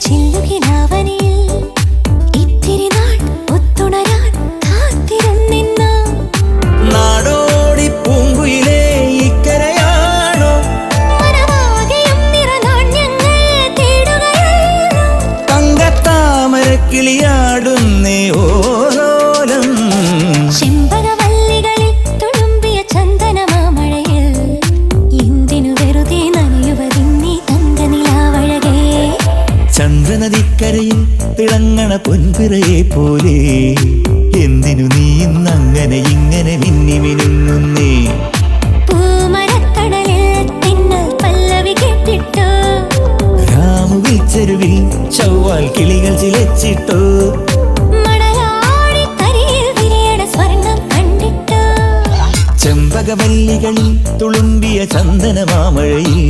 ചില്ലുകിലാവനിയിൽ ഇത്തിരി നാൾ ഒത്തുണരാൻ കാത്തിരുന്നിന്നു നാടോടി പൂങ്കുയിലേ ഇക്കരയാണോ? മനമാകെയും നിറനാണ്യങ്ങൾ തേടുകയല്ലോ തങ്കത്താമര കിളിയാടുന്നേ ചന്ദ്രനദിക്കരയിൽ തിളങ്ങണ പൊൻപിറയെ പോലെ. എന്തിനു നീ ഇന്നങ്ങനെ ഇങ്ങനെ മിന്നി മിനുങ്ങുന്നേ രാമുവിൽ ചെരുവിൽ ചൊവ്വാൽ കിളികൾ ചിലച്ചിട്ടോ. ചെമ്പകവല്ലികളിൽ തുളുമ്പിയ ചന്ദനമാമഴയിൽ